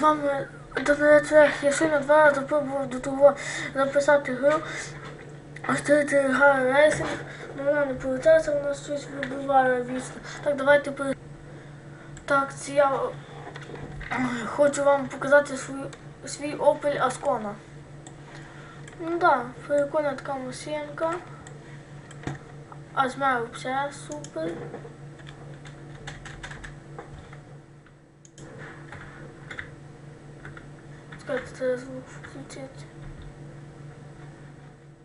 вами до речі, я сильно два рази пробував до того записати гру. Острити Гара Рейсинг, але вона не повертається, вона щось вибиває вічно. Так, давайте пере... Так, це я хочу вам показати свій, свій Opel Ascona. Ну да, прикольна така машинка. А з мене взагалі супер. Чекайте, треба звук включити.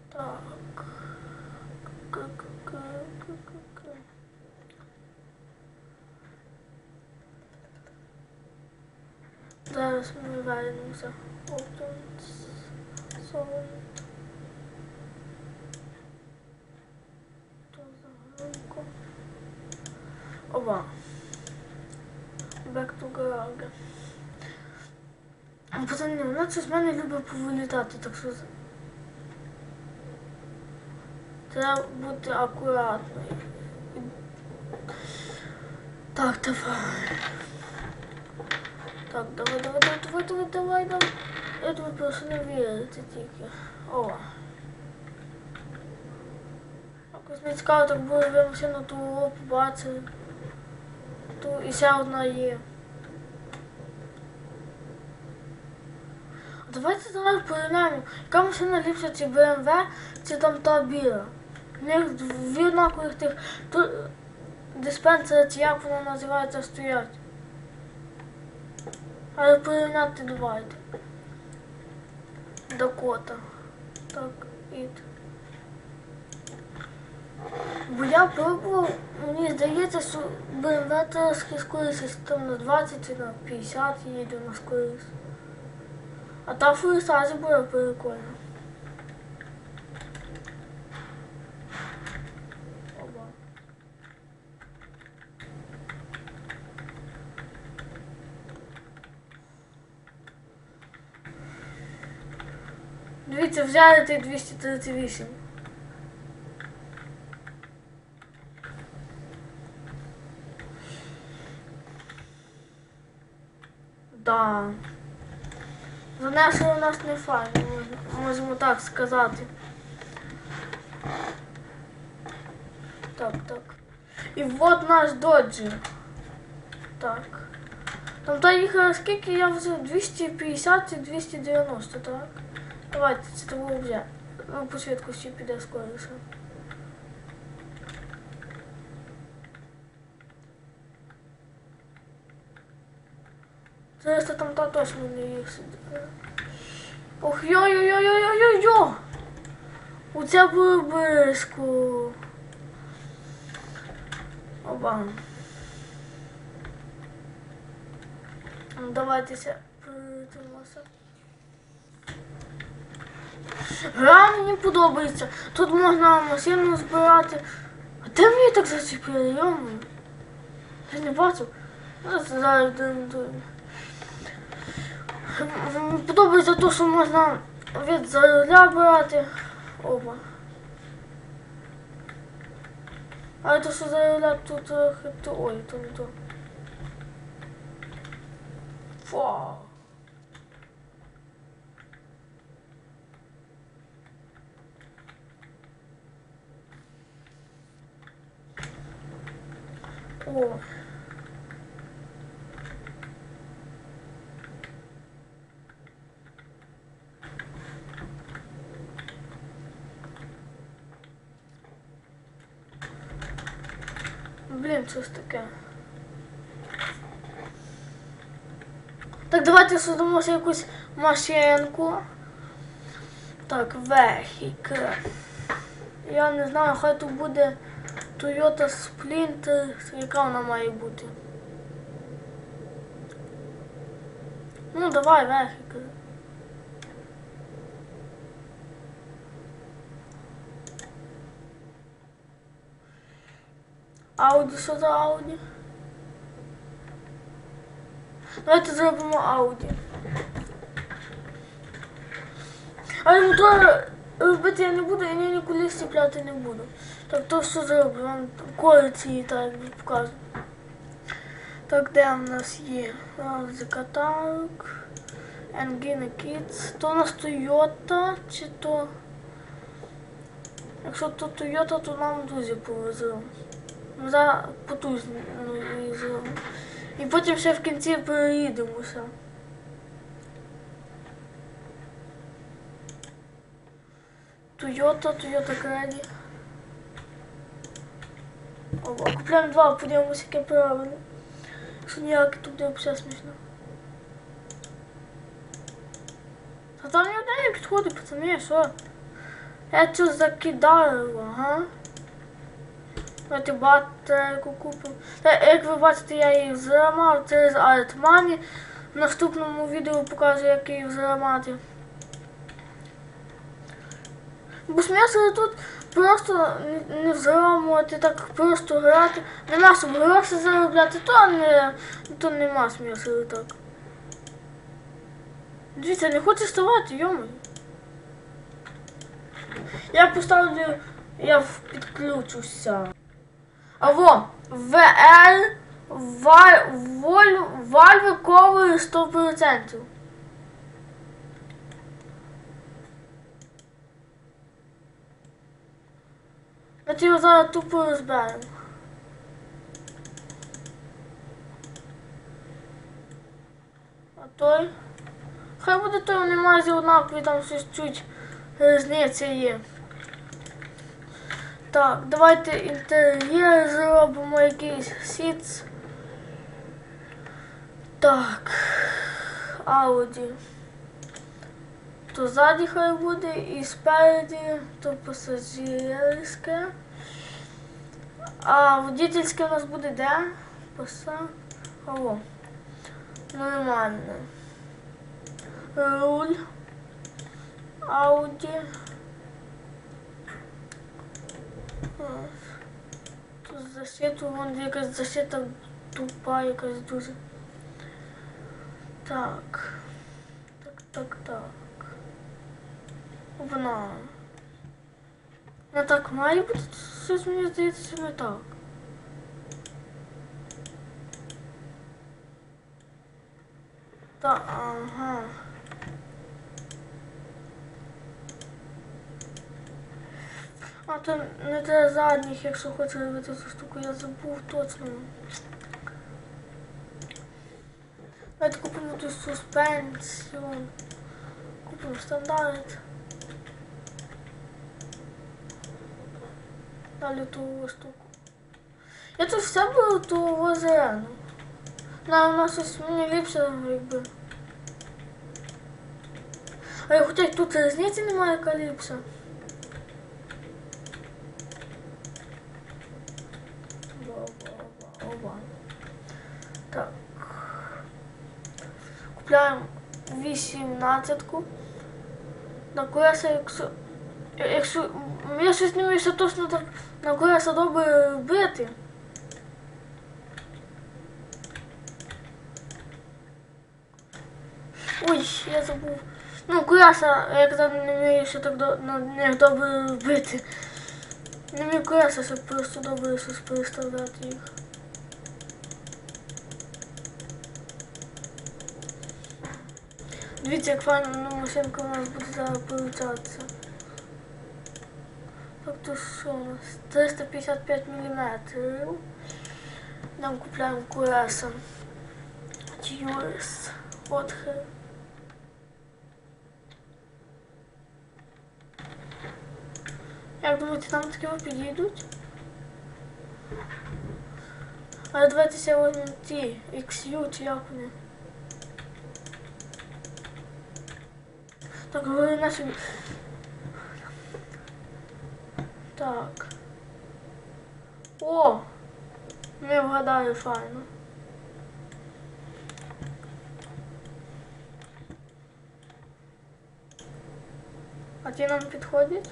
Так. К-к-к-к-к-к. Зараз ми вернемося. Open sound. То загрузку. Оба. Back to garage. Пацани, вона це з мене любить повилітати, так що треба бути акуратною. Так, давай. Так, давай, давай, давай, давай, давай, давай, давай. Я тобі просто не вірити тільки. О. Якось не цікаво, так було, ви машину ту побачили. Ту і ще одна є. Давайте зараз порівняємо, яка машина ліпша, чи BMW, чи там та біла. В них дві однакових тих тут диспенсери, чи як воно називається, стоять. Але порівняти давайте. Дакота. Так, іт. Бо я пробував, мені здається, що BMW трошки скоріше там на 20 чи на 50 їде на скоріше. А та фурсазі була прикольна. Оба. Дивіться, взяли той 238. Да. Занесли у нас не файно, можемо так сказати. Так, так. І от наш доджер. Так. Там та їхала скільки я взяв? 250 і 290, так? Давайте це того взяти. Ну, по швидкості піде скоріше. Зараз там та точно не їх. Ох, йо-йо-йо-йо-йо-йо-йо! Оце було близько. Оба. Ну, Давайте ся притримося. Гра мені подобається. Тут можна машину збирати. А де мені так зачепили? Йому? Я не бачив. Зараз дивимо. Подобається те, що можна від заруля брати. Оба. А то, що заруля тут трохи то. Ой, то не то. Фу. О. Блін, що таке? Так, давайте создамо якусь машинку. Так, вехік. Я не знаю, хай тут буде Toyota Sprinter, яка вона має бути. Ну, давай, вехік. Ауді, що за Ауді? Давайте зробимо Ауді. Але мотор робити я не буду, я ні ніколи стіпляти не буду. Так то що зроблю, вам кориці і так покажу. Так, де в нас є? Галузі каталог. Angina Kids. То у нас Toyota чи то. Якщо то Toyota, то нам дуже повезло. Ми зараз потужно їздимо. І потім ще в кінці переїдемося. Toyota, Toyota Caddy. О, купляємо два, подивимося, яке правильно. Якщо ніяке, то буде взагалі смішно. А там ні одне не підходить, пацани, що? Я цю закидаю, ага. Батарейку купимо. Та, як ви бачите, я її зламав через Altmoney. В наступному відео покажу, як її взламати. Бо смисл тут просто не- взламувати, так просто грати. Нема щоб гроші заробляти, то не то нема смислу так. Дивіться, не хоче ставати, йому. Я поставлю, я підключуся. Аво, ВЛ вальви ковою 100%. Ми його зараз тупо розберемо. А той? Хай буде той, вони майже однакові, там щось чуть різниця є. Так, давайте інтер'єр зробимо якийсь сіц. Так. Ауді. То ззаді хай буде і спереді, то пасажирське. А водительське у нас буде де? Паса. О. Нормально. Руль. Ауді. Тут защиту, вон якась защита тупа, якась дуже. Так. Так, так, так. Вона. Ну так має бути щось мені здається, не так. Та, ага. А то не для задніх, якщо хочеш робити цю штуку, я забув точно. Давайте купимо ту суспенсію. Купимо стандарт. Далі ту штуку. Я тут все беру ту озерену. На, у нас щось мені ліпше, якби. А я хоча тут різниці немає яка ліпша. Оба, оба. Так. Купляємо 18-ку. На колеса, якщо. Якщо. Я щось не вмію точно так на колеса добре бити. Ой, я забув. Ну, колеса, як там не вмію ще так до, на них добре бити. Не вмію колеса, щоб просто добре щось переставляти їх. Дивіться, як файно ну, машинка у нас буде зараз получатися. Тобто що у нас? 355 мм. Нам купляємо колеса. Юрис. Отхи. Як думаєте, там такі підійдуть? Але давайте сьогодні ті XU чи як вони. Так, говори наші. Так. О! Ми вгадали файно. А ті нам підходять?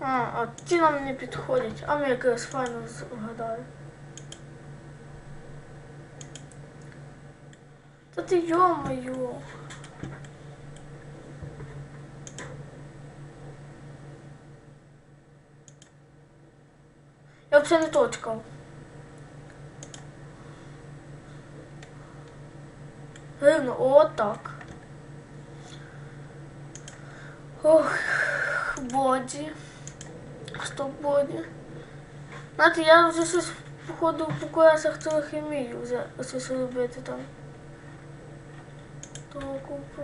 А, а ті нам не підходять. А ми якраз файно вгадали. Та ти йо-моє. це не точка. Рівно, так. Ох, боді. Стоп боді. Знаєте, я вже щось походу по колесах трохи вмію вже щось робити там. Того купу.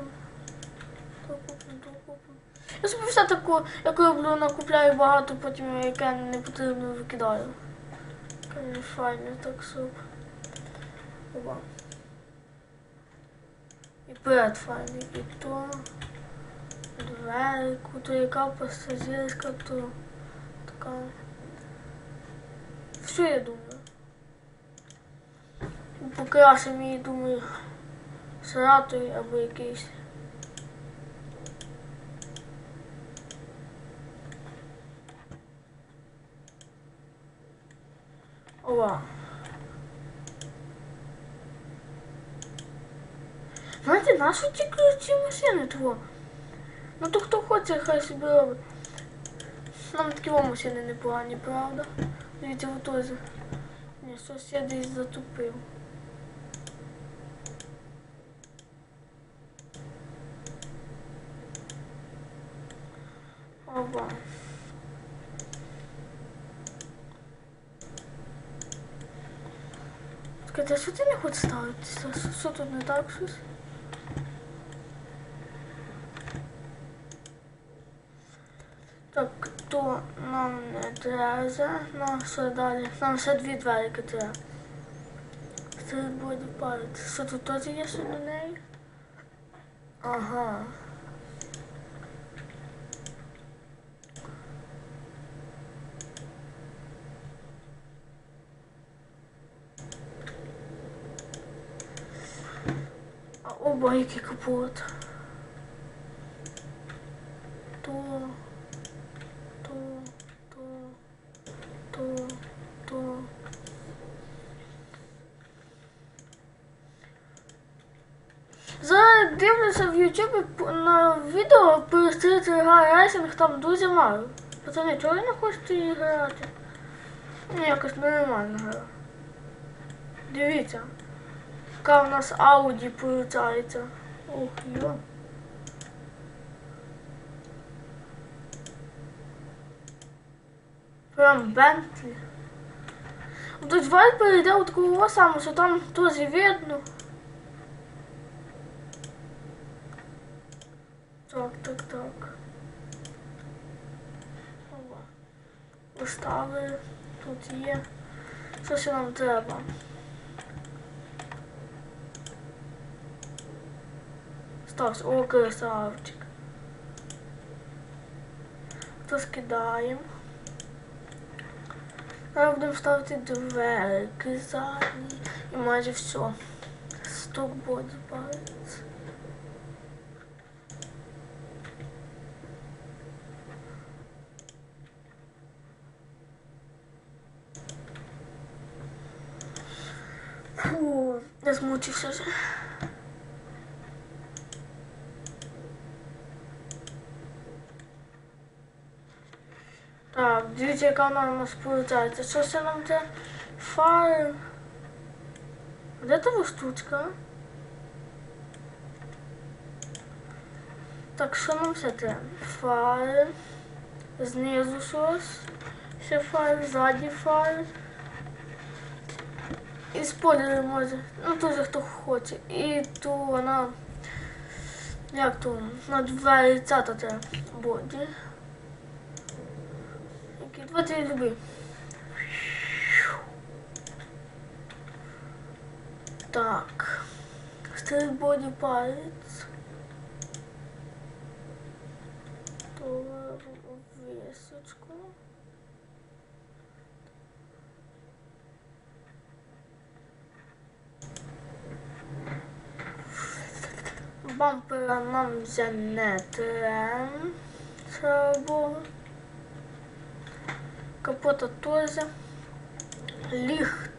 Я собі все таку, яку роблю, накупляю багато, потім яке не потрібно викидаю. Конечно, файно так суп. Оба. І перед файний, і то. Дверку, то яка пасажирська, то така. Все я думаю. Покрасим її, думаю, саратові або якийсь. Ова. Знаєте, наши ті ключі машини того? Ну то хто хоче, хай собі робить. Нам такі о машини непогані, правда? Дивіться, вот тоже. Щось я десь затупив. Оба. Хочеш ставитися? Що, тут не так щось? Так, то нам не треба. Нам все далі? Нам ще дві дверки треба. Це буде парити. Що тут теж є до неї? Ага. Який капот. То, то, то, то, то. Зараз в Ютубі на відео про стріт рейсинг там дуже мало. Пацани, чого ви не хочете її грати? Ну, якось нормально гра. Дивіться. Яка у нас Ауді получається. Ух, йо. Прям Бентлі. Тут вайпер йде от такого самого, що там теж видно. Так, так, так. Поставили. Тут є. Що ще нам треба? Стався. О, красавчик. То скидаємо. Зараз будемо ставити дверки задні і майже все. Сток боді палець. Фу, я змучився вже. Так, дивіться, яка у виходить. Що це нам це? Файл. Де та штучка? Так, що нам все треба? Файл. Знизу щось. Ще файл, ззаді файл. І спойлери може. Ну теж хто хоче. І то вона. Як то? На двері треба. Боді. Окей, давайте я люблю. Так. Стрит боді палець. То височку. Бампера нам вже не треба. Капота теж. Ліхт.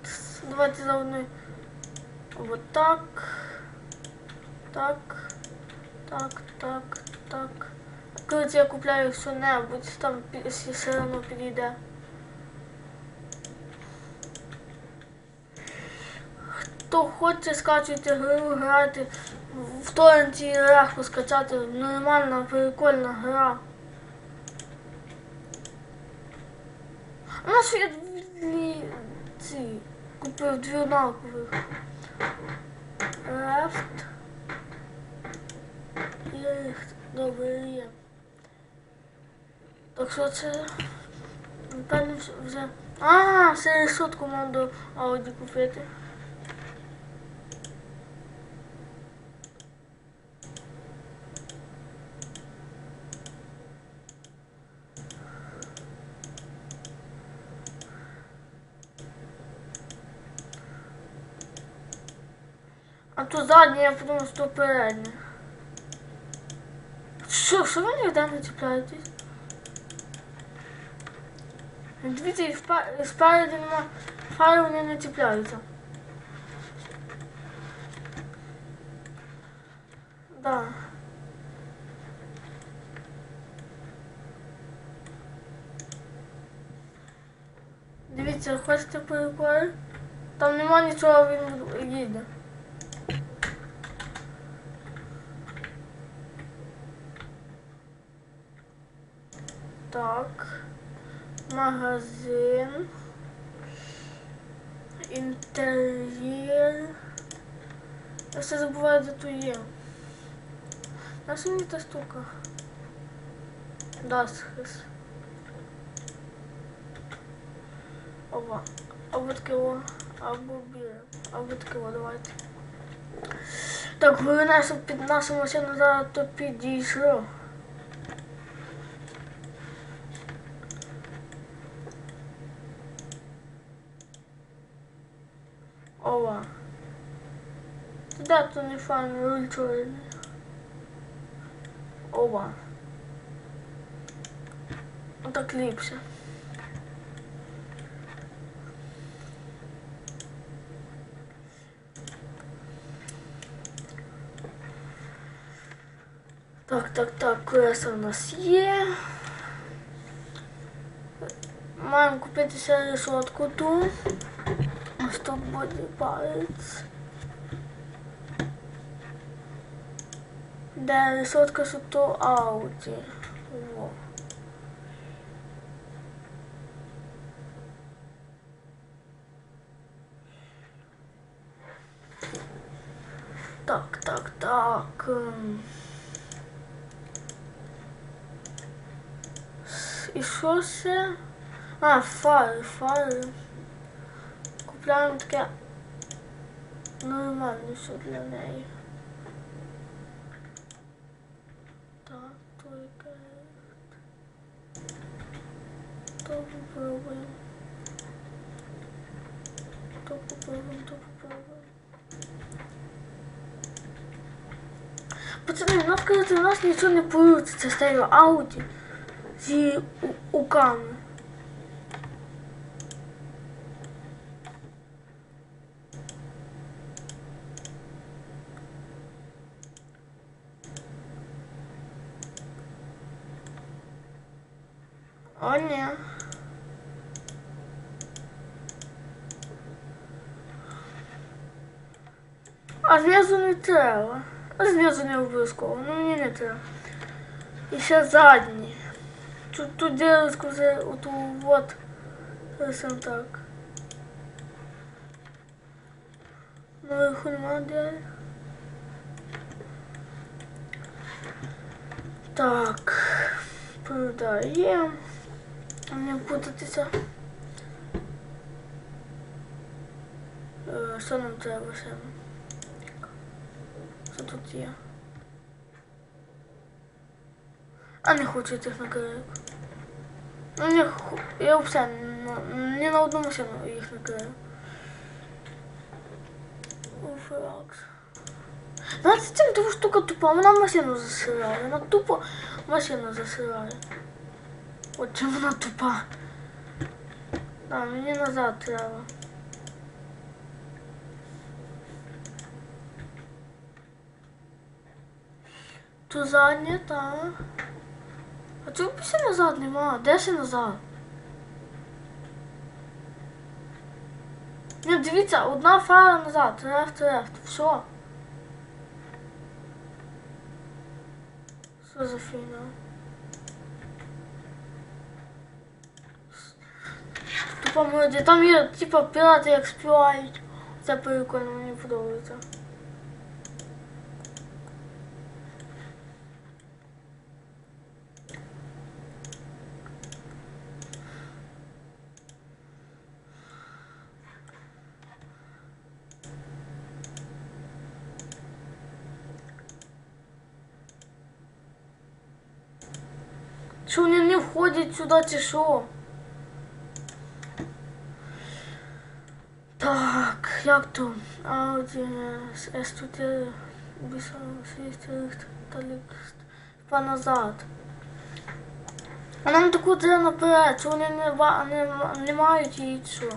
Давайте заодно вот так. Так. Так, так, так. Короче, я купляю що-небудь, там все одно підійде. хто хоче скачувати гру, грати в торренті легко скачати. Нормальна, прикольна гра. У нас є дві ці. Купив дві однакових. Рафт. І рихт. Добре, є. Так що це. Напевно вже. А, це сотку можна Ауді купити. Заднє, я подумав, що переднє. Що, що ви ніде не чіпляєтесь? Дивіться, і спереді нема фари вони не чіпляються. Да. Дивіться, хочете перекори? Там нема нічого, він їде. Так. Магазин. Інтер'єр. Я все забуваю, де тут є. Наша мені та штука. Дасхис. Оба. Або таке о, або біре. Або таке давайте. Так, головне, щоб під нашу машину зараз то підійшло. Да, то не файно, руль чорний. Ова. Отак ліпше. Так, так, так, колеса у нас є. Маємо купити ще решетку ту. Ось тут буде палець. Де решетка, що то ауді. Во. Так, так, так. І що ще? А, фари, фари. Купляємо таке нормальне що для неї. Так, то яке. То попробуємо. То попробуем, то попробуем. Пацаны, ну сказати, у нас нічого не получиться Ставлю Ауди и зі треба. А знизу не обов'язково, ну мені не треба. І ще задні. Тут, тут дірочку вже оту вот. Сам так. Наверху нема дірок. Так. Продаємо. Не путатися. Е, Що нам треба ще? Тут є? А не хочу цих наклеїк. Ну, не, ху- я все, ні на одну машину їх наклею. Уфракс. Знаєте, цим того штука тупа, вона машину засирає, вона тупо машину засирає. От чим вона тупа. А, мені назад треба. То заднє, так. А б ще назад нема? Де ще назад? Ні, дивіться, одна фара назад. Рефт, рефт. Все. Що за фігня? Тупо молоді. Там є, типа, пірати як співають. Це прикольно, мені подобається. Що вони не входять сюди чи що? Так, як то? Audi S4 bis Licht та назад. А нам таку треба наперед, що вони не, не, не мають її що.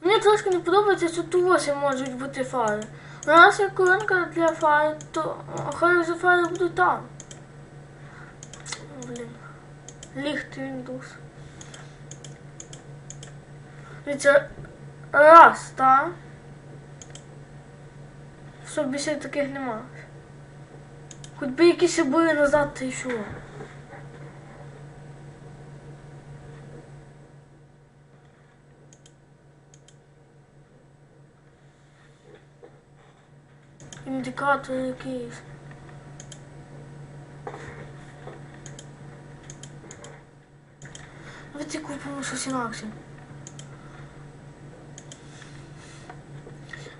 Мені трошки не подобається, що тут ось можуть бути фари. Раз є коронка для фари, то хай вже фари будуть там. Блін. Ліхт Windows. Дивіться, раз, так? Що більше таких нема. Хоч би якісь були назад, та й що. Індикатор якийсь. Давайте купимо щось інакше.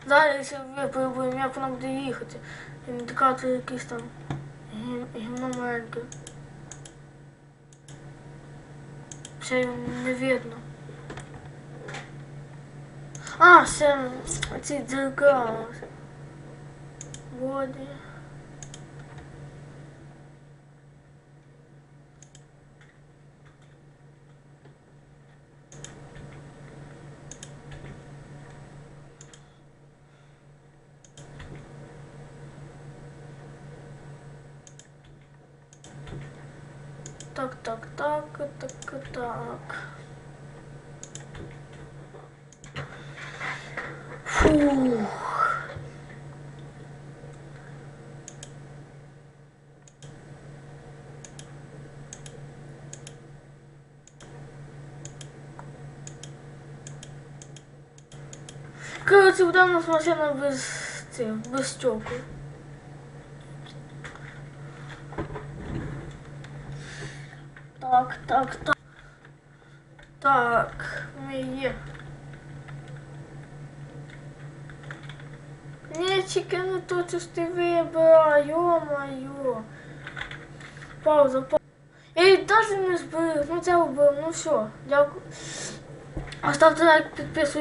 Якщо ви пробуємо, як вона буде їхати. Індикатор якийсь там гім- гімно маленьке. Ще не видно. А, ще ці дзеркала. Воді. Так, так, так, так, так. Фух. Короче, буде у нас машина без цих, без стекол. Так, так, так. Так, ми є. Ні, тільки не то, що ти вибирай, йо-моє. Пауза, пауза. Її навіть не зберіг, ну це вбив, ну все, дякую. Оставте лайк, підписуйтесь.